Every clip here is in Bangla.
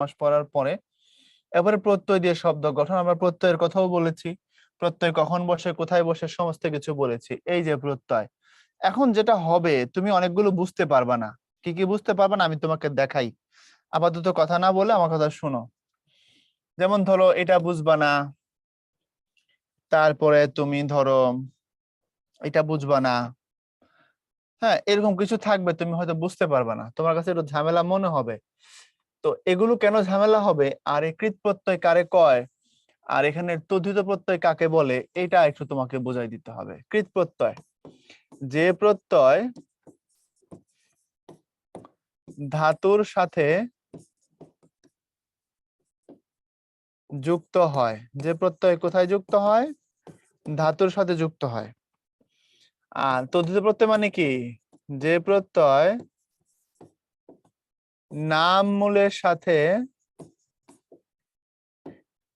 মাস পড়ার পরে, এবারে প্রত্যয় দিয়ে শব্দ গঠন, আমরা প্রত্যয়ের কথাও বলেছি। প্রত্যয় কখন বসে, কোথায় বসে, সমস্ত কিছু বলেছি। এই যে প্রত্যয়। এখন যেটা হবে, তুমি অনেকগুলো বুঝতে পারবা না। কি কি বুঝতে পারবা না, আমি তোমাকে দেখাই। আপাতত কথা না বলে আমার কথা শোনো। যেমন ধরো, এটা বুঝবা না। তারপরে তুমি ধরো, এটা বুঝবা না। হ্যাঁ এরকম কিছু থাকবে, তুমি হয়তো বুঝতে পারবে না। তোমার কাছে একটু ঝামেলা মনে হবে। তো এগুলো কেন ঝামেলা হবে? আর এই কৃত প্রত্যয় কারে কয়? আর এখানে তদ্ধিত প্রত্যয় কাকে বলে? এটা একটু তোমাকে বোঝাই দিতে হবে। কৃত প্রত্যয়। যে প্রত্যয় ধাতুর সাথে যুক্ত হয়। যে প্রত্যয় কোথায় যুক্ত হয়? ধাতুর সাথে যুক্ত হয়। আর তদ্ধিত প্রত্যয় মানে কি? যে প্রত্যয় নাম মূলের সাথে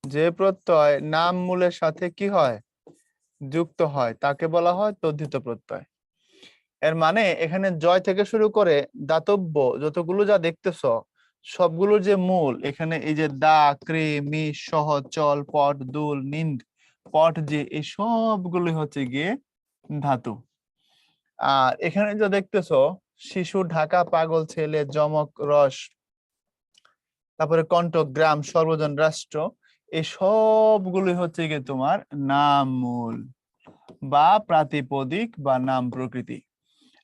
যে প্রত্যয় নাম মূলের সাথে কি হয়? যুক্ত হয়। তাকে বলা হয় তদ্ধিত প্রত্যয়। এর মানে এখানে জয় থেকে শুরু করে দাতব্য যতগুলো যা দেখতেছ, সবগুলোর যে মূল, এখানে এই যে দা, ক্রে, মি সহ চল পট, দুল, নিন্দ, পট যে এই সবগুলো হচ্ছে গিয়ে ধাতু। আর এখানে যা দেখতেছো শিশু, ঢাকা পাগল ছেলে জমক রস, তারপরে কণ্ঠক গ্রাম, সর্বজন, রাষ্ট্র এই সবগুলো হচ্ছে গিয়ে তোমার নাম মূল বা প্রাতিপদিক বা নাম প্রকৃতি।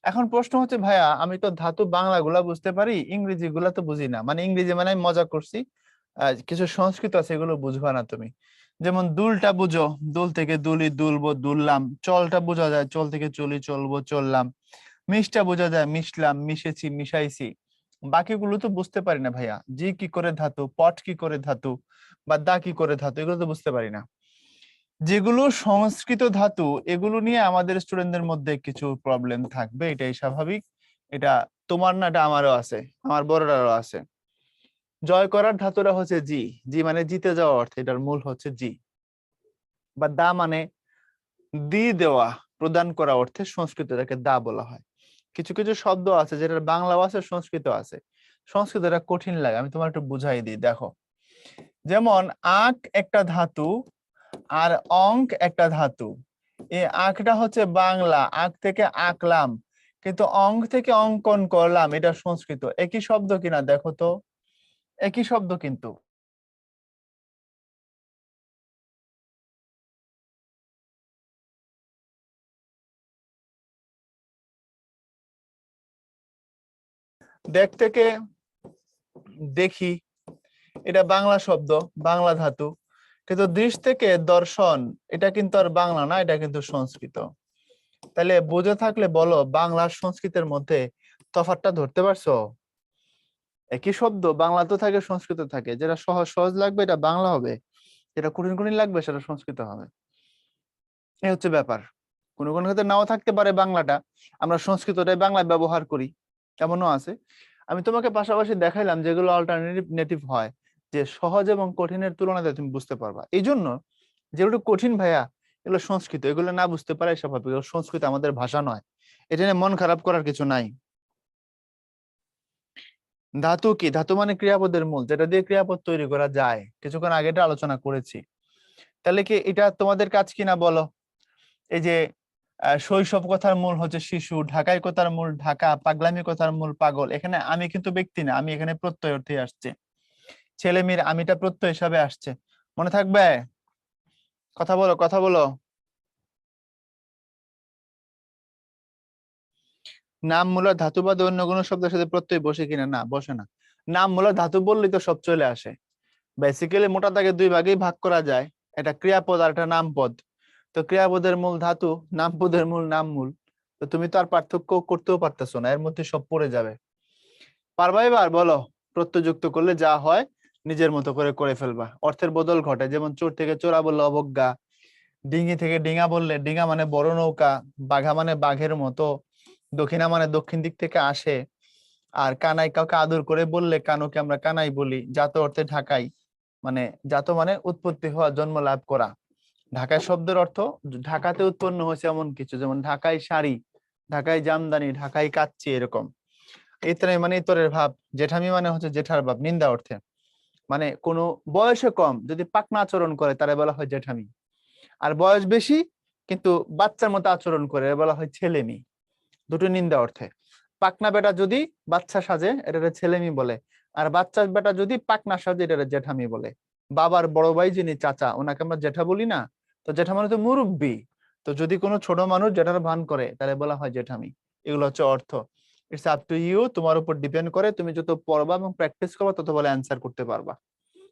এখন প্রশ্ন হচ্ছে, ভাইয়া, আমি তো ধাতু বাংলা গুলা বুঝতে পারি ইংরেজি গুলা তো বুঝি না। মানে ইংরেজি মানে আমি মজা করছি কিছু সংস্কৃত আছে এগুলো বুঝবা না তুমি। যেমন দুলটা বুঝো, দুল থেকে দুলি দুলবো, দুললাম, চলটা বোঝা যায়, চল থেকে চলি, চলবো, চললাম। মিষ্টা বোঝা যায়, মিশলাম, মিশেছি, মিশাইছি। বাকিগুলো তো বুঝতে পারি না ভাইয়া। জি কি করে ধাতু, পট কি করে ধাতু বা দা কি করে ধাতু, এগুলো তো বুঝতে পারি না। যেগুলো সংস্কৃত ধাতু, এগুলো নিয়ে আমাদের স্টুডেন্টদের মধ্যে কিছু প্রবলেম থাকবে, এটাই স্বাভাবিক। এটা তোমার না, এটা আমারও আছে, আমার বড়রারও আছে। জয় করার ধাতুরা হচ্ছে জি। জি মানে জিতে যাওয়া অর্থে, এটার মূল হচ্ছে জি। বা দা মানে দি দেওয়া, প্রদান করা অর্থে সংস্কৃত এটাকে দা বলা হয়। কিছু কিছু শব্দ আছে যেটার বাংলাও আছে সংস্কৃত আছে। সংস্কৃত এটা কঠিন লাগে, আমি তোমার একটু বুঝাই দিই, দেখো। যেমন আঁক একটা ধাতু আর অঙ্ক একটা ধাতু। এই আঁকটা হচ্ছে বাংলা আঁক থেকে আঁকলাম। কিন্তু অঙ্ক থেকে অঙ্কন করলাম, এটা সংস্কৃত। একই শব্দ কিনা দেখো তো? একই শব্দ কিন্তু। দেখ থেকে দেখি। এটা বাংলা শব্দ, বাংলা ধাতু। কিন্তু দৃশ থেকে দর্শন, এটা কিন্তু আর বাংলা না, এটা কিন্তু সংস্কৃত। তাহলে বুঝে থাকলে বলো বাংলা সংস্কৃতের মধ্যে তফাৎটা ধরতে পারছ? একই শব্দ, বাংলা তো থাকে, সংস্কৃত থাকে। যেটা সহজ সহজ লাগবে, এটা বাংলা হবে। যেটা কঠিন কঠিন লাগবে, সেটা সংস্কৃত হবে। এই হচ্ছে ব্যাপার। কোনো কোনো ক্ষেত্রে নাও থাকতে পারে বাংলাটা। আমরা সংস্কৃতটাই বাংলায় ব্যবহার করি। এমনও আছে। আমি তোমাকে পাশাপাশি দেখাইলাম যেগুলো অল্টারনেটিভ নেটিভ হয়, যে সহজ এবং কঠিনের তুলনাতে তুমি বুঝতে পারবা। এই জন্য যেগুলো কঠিন ভাইয়া, এগুলো সংস্কৃত, এগুলো না বুঝতে পারে স্বাভাবিক সংস্কৃত আমাদের ভাষা নয়। এটা নিয়ে মন খারাপ করার কিছু নাই। ধাতু কি? ধাতু মানে ক্রিয়াপদের মূল, যেটা দিয়ে ক্রিয়াপদ তৈরি করা যায়। কিছুক্ষণ আগে এটা আলোচনা করেছি। তাহলে কি এটা তোমাদের কাজ কিনা বলো? এই যে শৈশব কথার মূল হচ্ছে শিশু ঢাকায় কথার মূল ঢাকা পাগলামি কথার মূল পাগল। এখানে আমি কিন্তু ব্যক্তি না, আমি এখানে প্রত্যয় অর্থে আসছে। ছেলে মেয়ের আমিটা প্রত্যয় হিসাবে আসছে। মনে থাকবে? কথা বলো কথা বলো। নাম মূলক ধাতু বাদে অন্য কোনো শব্দের সাথে প্রত্যয় বসে কিনা? না, বসে না। নাম মূলক ধাতু বললেই তো সব চলে আসে। বেসিক্যালি মোটা দাগে দুই ভাগেই ভাগ করা যায়। এটা ক্রিয়াপদ আর একটা নামপদ। তো ক্রিয়াপদের মূল ধাতু নামপদের মূল নাম মূল তো তুমি তো আর পার্থক্য করতেও পারতেছো না, এর মধ্যে সব পড়ে যাবে। পারবা এবার? বলো। প্রত্যযুক্ত করলে যা হয়, নিজের মতো করে করে ফেলবা। অর্থের বদল ঘটে, যেমন চোর থেকে চোরা বললে অবজ্ঞা, ডিঙি থেকে ডিঙা বললে ডিঙা মানে বড় নৌকা, বাঘা মানে বাঘের মতো, দক্ষিণা মানে দক্ষিণ দিক থেকে আসে। আর কানাই কাউকে আদর করে বললে কানোকে আমরা কানাই বলি, জাত অর্থে ঢাকাই মানে জাত মানে উৎপত্তি হওয়া, জন্ম লাভ করা। ঢাকায় শব্দের অর্থ ঢাকাতে উৎপন্ন হয়েছে এমন কিছু, যেমন ঢাকায় শাড়ি, ঢাকায় জামদানি, ঢাকায় কাচ্চি এরকম। ইতরে মানে ইতরের ভাব, জেঠামি মানে হচ্ছে জেঠার ভাব, নিন্দা অর্থে। মানে কোনো বয়সে কম, যদি পাকনা আচরণ করে তারা বলা হয় জেঠামি। আর বয়স বেশি, কিন্তু বাচ্চার মতো আচরণ করে বলা হয় ছেলেমি। দুটো নিন্দা অর্থে। পাকনা বেটা যদি বাচ্চা সাজে এটা ছেলেমি বলে। আর বাচ্চা বেটা যদি পাকনা সাজে এটা জেঠামি বলে। বাবার বড় ভাই যিনি চাচা, ওনাকে আমরা জেঠা বলি না তো জেঠা মানে তো মুরব্বী। তো যদি কোনো ছোট মানুষ জেঠার ভান করে, তাহলে বলা হয় জেঠামি। এগুলো হচ্ছে অর্থ। ইটস আপ টু ইউ তোমার উপর ডিপেন্ড করে, তুমি যত পড়বা এবং প্র্যাকটিস করবা, তত বলে অ্যান্সার করতে পারবা।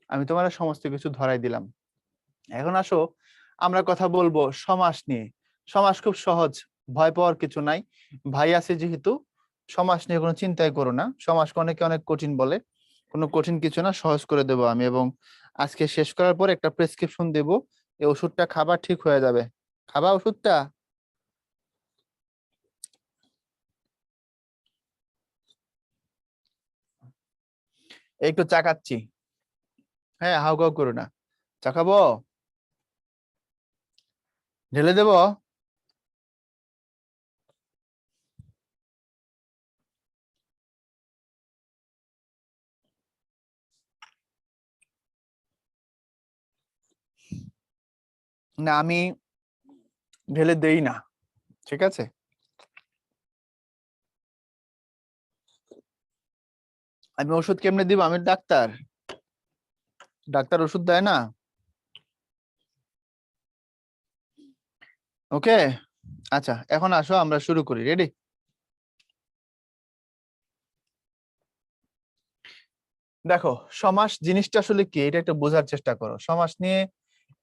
আমি তোমার সমস্ত কিছু ধরাই দিলাম। এখন আসো, আমরা কথা বলব সমাস নিয়ে। সমাস খুব সহজ, ভয় পাওয়ার কিছু নাই। ভাই আছে যেহেতু, সমাস নিয়ে কোনো চিন্তাই করো না। সমাজকে অনেকে অনেক কঠিন বলে। কোনো কঠিন কিছু না, সহজ করে দেবো আমি এবং আজকে শেষ করার পর একটা প্রেসক্রিপশন দেব। এই ওষুধটা খাবার ঠিক হয়ে যাবে। খাবা ওষুধটা? একটু চাকাচ্ছি। হ্যাঁ হাউ কাউ করো না। চাকাবো? ঢেলে দেব? না, আমি ঢেলে দেই না, ঠিক আছে? আমি ওষুধ কেমনে দিব? আমি ডাক্তার। ডাক্তার ওষুধ দেয় না। ওকে? আচ্ছা এখন আসো, আমরা শুরু করি। রেডি দেখো, সমাস জিনিসটা আসলে কি? এটা একটু বোঝার চেষ্টা করো। সমাস নিয়ে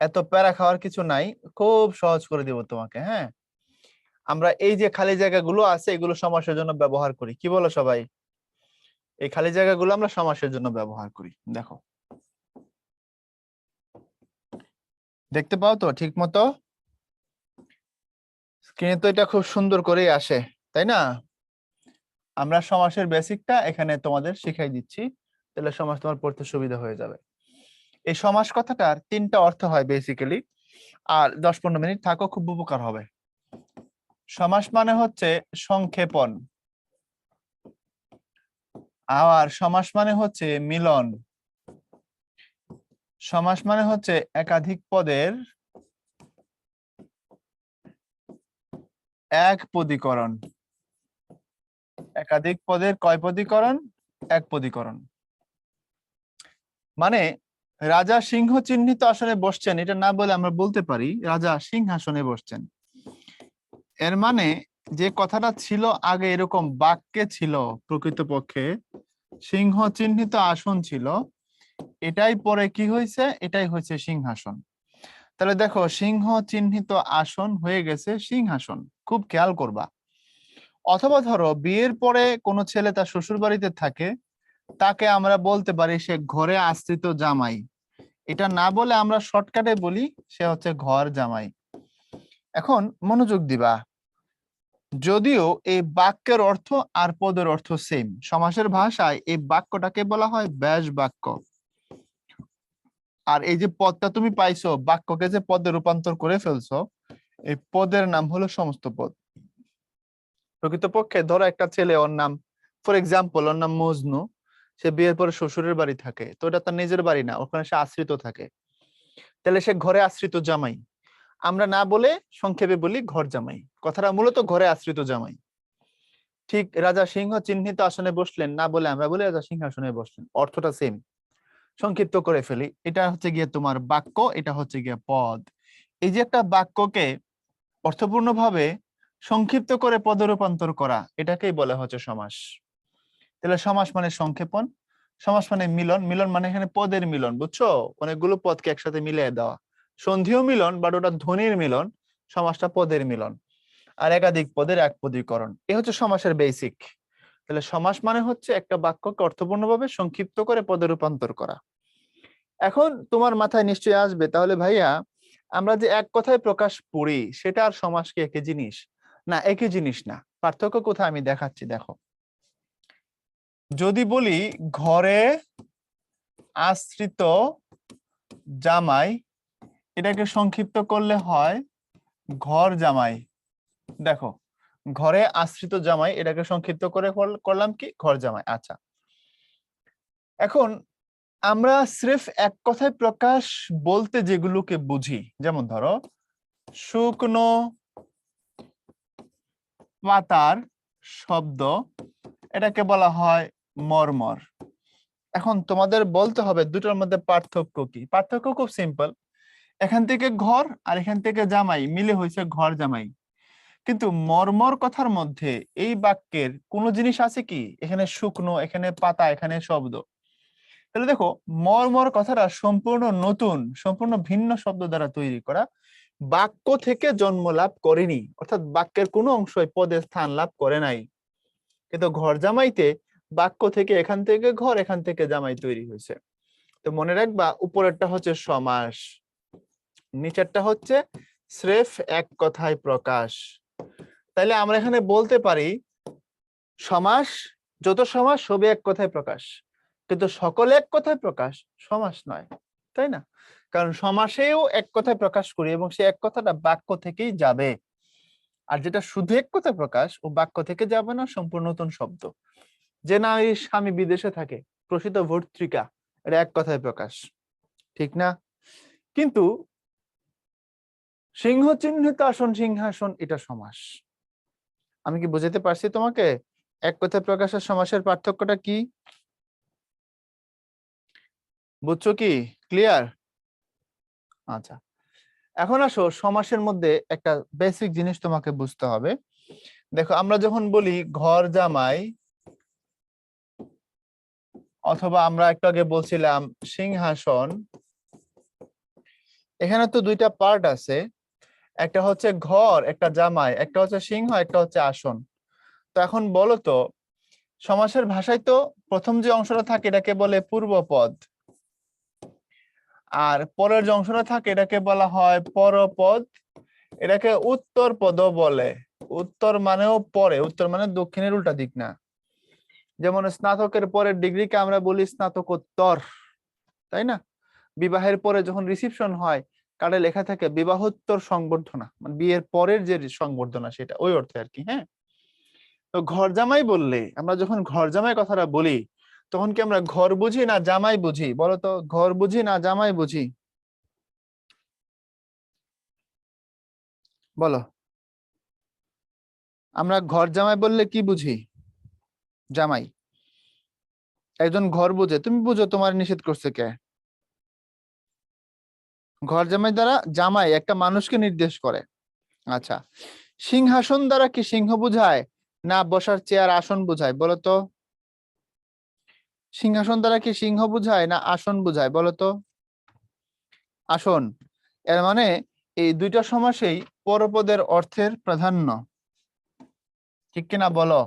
এত প্যারা খাওয়ার কিছু নাই, খুব সহজ করে দিব তোমাকে হ্যাঁ? আমরা এই যে খালি জায়গাগুলো আছে, এগুলো সমাসের জন্য ব্যবহার করি। কি বলো সবাই? এই খালি জায়গাগুলো আমরা সমাসের জন্য ব্যবহার করি, দেখো। দেখতে পাও তো ঠিক মতো? স্ক্রিনে তো এটা খুব সুন্দর করেই আসে, তাই না? আমরা সমাসের বেসিকটা এখানে তোমাদের শিখাই দিচ্ছি, তাহলে সমাজ তোমার পড়তে সুবিধা হয়ে যাবে। এই সমাস কথাটার তিনটা অর্থ হয় বেসিক্যালি আর দশ পনেরো মিনিট থাকো, খুব উপকার হবে। সমাস মানে হচ্ছে সংক্ষেপণ। আর সমাস মানে হচ্ছে মিলন। সমাস মানে হচ্ছে একাধিক পদের এক পদীকরণ। একাধিক পদের কয় পদীকরণ? এক পদীকরণ। মানে রাজা সিংহ চিহ্নিত আসনে বসছেন, এটা না বলে আমরা বলতে পারি, রাজা সিংহাসনে বসছেন। এর মানে যে কথাটা ছিল আগে এরকম বাক্যে ছিল প্রকৃতপক্ষে, সিংহ চিহ্নিত আসন ছিল, এটাই পরে কি হয়েছে? এটাই হয়েছে সিংহাসন। তাহলে দেখো, সিংহ চিহ্নিত আসন হয়ে গেছে সিংহাসন, খুব খেয়াল করবা। অথবা ধরো, বিয়ের পরে কোনো ছেলে তার শ্বশুর বাড়িতে থাকে তাকে আমরা বলতে পারি সে ঘরে আশ্রিত জামাই। এটা না বলে আমরা শর্টকাটে বলি, সে হচ্ছে ঘর জামাই। এখন মনোযোগ দিবা। যদিও এই বাক্যের অর্থ আর পদের অর্থ সেম সমাসের ভাষায় এই বাক্যটাকে বলা হয় ব্যাস বাক্য। আর এই যে পদটা তুমি পাইছো, বাক্যকে যে পদে রূপান্তর করে ফেলছো, এই পদের নাম হলো সমস্ত পদ। প্রকৃতপক্ষে ধরো একটা ছেলে, ওর নাম ফর এক্সাম্পল ওর নাম মজনু। সে বিয়ের পরে শ্বশুরের বাড়ি থাকে। তো এটা তার নিজের বাড়ি না, ওখানে সে আশ্রিত থাকে। তাহলে সে ঘরে আশ্রিত জামাই। আমরা না বলে সংক্ষেপে বলি ঘর জামাই। কথাটা মূলত ঘরে আশ্রিত জামাই। ঠিক রাজা সিংহ চিহ্নিত আসনে বসলেন, না বলে আমরা বলি রাজা সিংহাসনে বসলেন। অর্থটা সেম সংক্ষিপ্ত করে ফেলি। এটা হচ্ছে গিয়ে তোমার বাক্য, এটা হচ্ছে গিয়ে পদ। এই যে একটা বাক্যকে অর্থপূর্ণভাবে সংক্ষিপ্ত করে পদ রূপান্তর করা, এটাকেই বলা হচ্ছে সমাস। তাহলে সমাস মানে সংক্ষেপণ, সমাস মানে মিলন মিলন মানে এখানে পদের মিলন, বুঝছ? অনেকগুলো পদকে একসাথে মিলিয়ে দেওয়া। সন্ধিও মিলন, বাট ওটা ধ্বনির মিলন, সমাসটা পদের মিলন। আর একাধিক পদের এক পদীকরণ। এ হচ্ছে সমাসের বেসিক তাহলে সমাস মানে হচ্ছে একটা বাক্যকে অর্থপূর্ণভাবে সংক্ষিপ্ত করে পদে রূপান্তর করা। এখন তোমার মাথায় নিশ্চয়ই আসবে, তাহলে ভাইয়া, আমরা যে এক কথায় প্রকাশ পড়ি, সেটা আর সমাস কি একই জিনিস। না, একই জিনিস না। পার্থক্য কোথায় আমি দেখাচ্ছি, দেখো। যদি বলি ঘরে আশ্রিত জামাই, এটাকে সংক্ষিপ্ত করলে হয় ঘর জামাই। দেখো, ঘরে আশ্রিত জামাই, এটাকে সংক্ষিপ্ত করে করলাম কি? ঘর জামাই আচ্ছা। এখন আমরা স্রেফ এক কথায় প্রকাশ বলতে যেগুলোকে বুঝি, যেমন ধরো, শুকনো পাতার শব্দ, এটাকে বলা হয় মর্মর। এখন তোমাদের বলতে হবে দুটোর মধ্যে পার্থক্য কি? পার্থক্য খুব সিম্পল এখান থেকে ঘর আর এখান থেকে জামাই, মিলে হয়েছে ঘর, জামাই। কিন্তু মর্মর কথার মধ্যে এই বাক্যের কোনো জিনিস আছে কি? এখানে শুকনো, এখানে পাতা, এখানে শব্দ। তাহলে দেখো, মর্মর কথাটা সম্পূর্ণ নতুন, সম্পূর্ণ ভিন্ন শব্দ দ্বারা তৈরি করা। বাক্য থেকে জন্ম লাভ করেনি। অর্থাৎ বাক্যের কোনো অংশই পদে স্থান লাভ করে নাই। কিন্তু ঘর জামাইতে বাক্য থেকে এখান থেকে ঘর এখান থেকে জামাই তৈরি হয়েছে। তো মনে রাখবা, উপরেরটা হচ্ছে সমাস, নিচেরটা হচ্ছে স্রেফ এক কথায় প্রকাশ। তাইলে আমরা এখানে বলতে পারি, সমাস, যত সমাস সবই এক কথায় প্রকাশ। কিন্তু সকলে এক কথায় প্রকাশ, সমাস নয়, তাই না? কারণ সমাসেও এক কথায় প্রকাশ করি এবং সে এক কথাটা বাক্য থেকেই যাবে। আর যেটা শুধু এক কথায় প্রকাশ, ও বাক্য থেকে যাবে না, সম্পূর্ণ নতুন শব্দ। যে না, এই স্বামী বিদেশে থাকে, প্রসিদ্ধ ভর্তৃকা, এটা এক কথায় প্রকাশ। ঠিক না? কিন্তু সিংহ চিহ্নিত আসন, সিংহাসন, এটা সমাস। আমি কি বুঝাতে পারছি তোমাকে? এক কথায় প্রকাশের সমাসের পার্থক্যটা কি? বুঝছ কি? ক্লিয়ার আচ্ছা। এখন আসো, সমাসের মধ্যে একটা বেসিক জিনিস তোমাকে বুঝতে হবে। দেখো, আমরা যখন বলি ঘর জামাই অথবা আমরা একটু আগে বলছিলাম সিংহাসন। এখানে তো দুইটা পার্ট আছে। একটা হচ্ছে ঘর, একটা জামাই, একটা হচ্ছে সিংহ, একটা হচ্ছে আসন। তো এখন বলো তো, সমাসের ভাষায় তো প্রথম যে অংশটা থাকে এটাকে বলে পূর্বপদ। আর পরের যে অংশটা থাকে এটাকে বলা হয় পরপদ। এটাকে উত্তর পদ বলে। উত্তর মানেও পরে, উত্তর মানে দক্ষিণের উল্টা দিক না। যেমন স্নাতকের পরের ডিগ্রিকে আমরা বলি স্নাতকোত্তর, তাই না? বিবাহের পরে যখন রিসিপশন হয় কার্ডে লেখা থাকে বিবাহোত্তর সংবর্ধনা মানে বিয়ের পরের যে সংবর্ধনা সেটা, ওই অর্থে আর কি হ্যাঁ? তো ঘর জামাই বললে, আমরা যখন ঘর জামাই কথাটা বলি, তখন কি আমরা ঘর বুঝি না জামাই বুঝি? বলো তো, ঘর বুঝি না জামাই বুঝি? বলো। আমরা ঘর জামাই বললে কি বুঝি? জামাই। একজন ঘর বুঝে, তুমি বুঝো তোমার নিষেধ করছে কে? ঘর জামাই দ্বারা জামাই একটা মানুষকে নির্দেশ করে। আচ্ছা সিংহাসন দ্বারা কি সিংহ বুঝায় না বসার চেয়ার আসন বুঝায় বলো তো সিংহাসন দ্বারা কি সিংহ বুঝায় না আসন বুঝায় বলো তো আসন, এর মানে এই দুইটা সমাসেই পরপদের অর্থের প্রাধান্য। ঠিক কিনা বলো?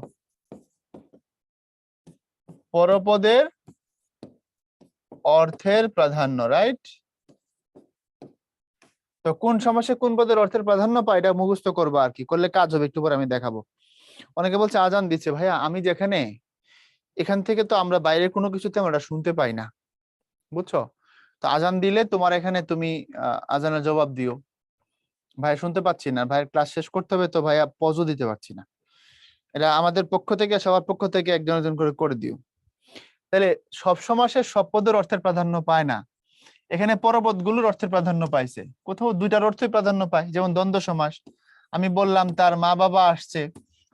পরপদের অর্থের প্রাধান্য রাইট তো কোন সমাসে কোন পদের অর্থের প্রাধান্য পায়, এটা মুখস্থ করব আর কি। করলে কাজ হবে, একটু পরে আমি দেখাবো। অনেকে বলছে, আজান দিচ্ছে, ভাইয়া, আমি যেখানে, এখান থেকে তো আমরা বাইরে কোনো কিছুতে আমরা শুনতে পাই না। বুঝছ? তো আজান দিলে তোমার এখানে তুমি আজানের জবাব দিও। ভাই শুনতে পাচ্ছি না। ভাইয়ের ক্লাস শেষ করতে হবে, তো ভাইয়া পজও দিতে পারছি না। এটা আমাদের পক্ষ থেকে, সবার পক্ষ থেকে একজন একজন করে করে দিও। তাহলে সব সমাসের সব পদের অর্থের প্রাধান্য পায় না। এখানে পরপদগুলোর অর্থের প্রাধান্য পাইছে। কোথাও দুইটার অর্থই প্রাধান্য পায়, যেমন দ্বন্দ্ব সমাস। আমি বললাম তার মা বাবা আসছে,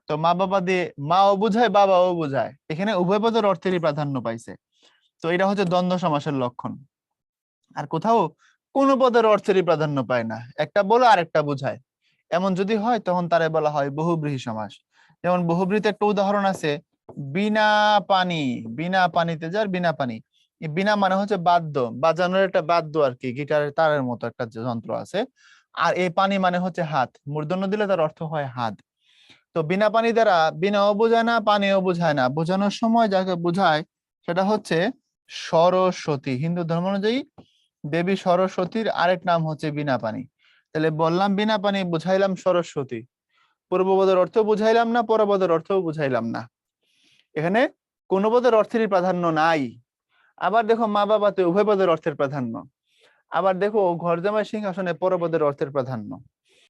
তো মা বাবা দিয়ে মাও বুঝায়, বাবাও বুঝায়। এখানে উভয় পদের অর্থেরই প্রাধান্য পাইছে। তো এটা হচ্ছে দ্বন্দ্ব সমাসের লক্ষণ। আর কোথাও কোন পদের অর্থেরই প্রাধান্য পায় না। একটা বলে আরেকটা বুঝায়। এমন যদি হয়, তখন তারে বলা হয় বহুব্রীহি সমাস। যেমন বহুব্রীতে একটা উদাহরণ আছে বিনা পানি, বিনা পানিতে যার বিনা পানি। বিনা মানে হচ্ছে বাদ্য বাজানোর একটা বাদ্য আর কি, গিটারের তারের মতো একটা যন্ত্র আছে। আর এই পানি মানে হচ্ছে হাত, মূর্ধন্য দিলে তার অর্থ হয় হাত। তো বিনা পানি দ্বারা বিনাও বোঝায় না, পানিও বোঝায় না। বোঝানোর সময় যাকে বোঝায় সেটা হচ্ছে সরস্বতী, হিন্দু ধর্ম অনুযায়ী দেবী সরস্বতীর আরেক নাম হচ্ছে বিনা পানি। তাহলে বললাম বিনা পানি, বুঝাইলাম সরস্বতী। পূর্বপদের অর্থ বুঝাইলাম না পরপদের অর্থও বুঝাইলাম না। এখানে কোন পদের অর্থেরই প্রাধান্য নাই। আবার দেখো মা বাবাতে উভয় পদের অর্থের প্রাধান্য। আবার দেখো ঘর জামাই সিংহাসনে পরপদের অর্থের প্রাধান্য।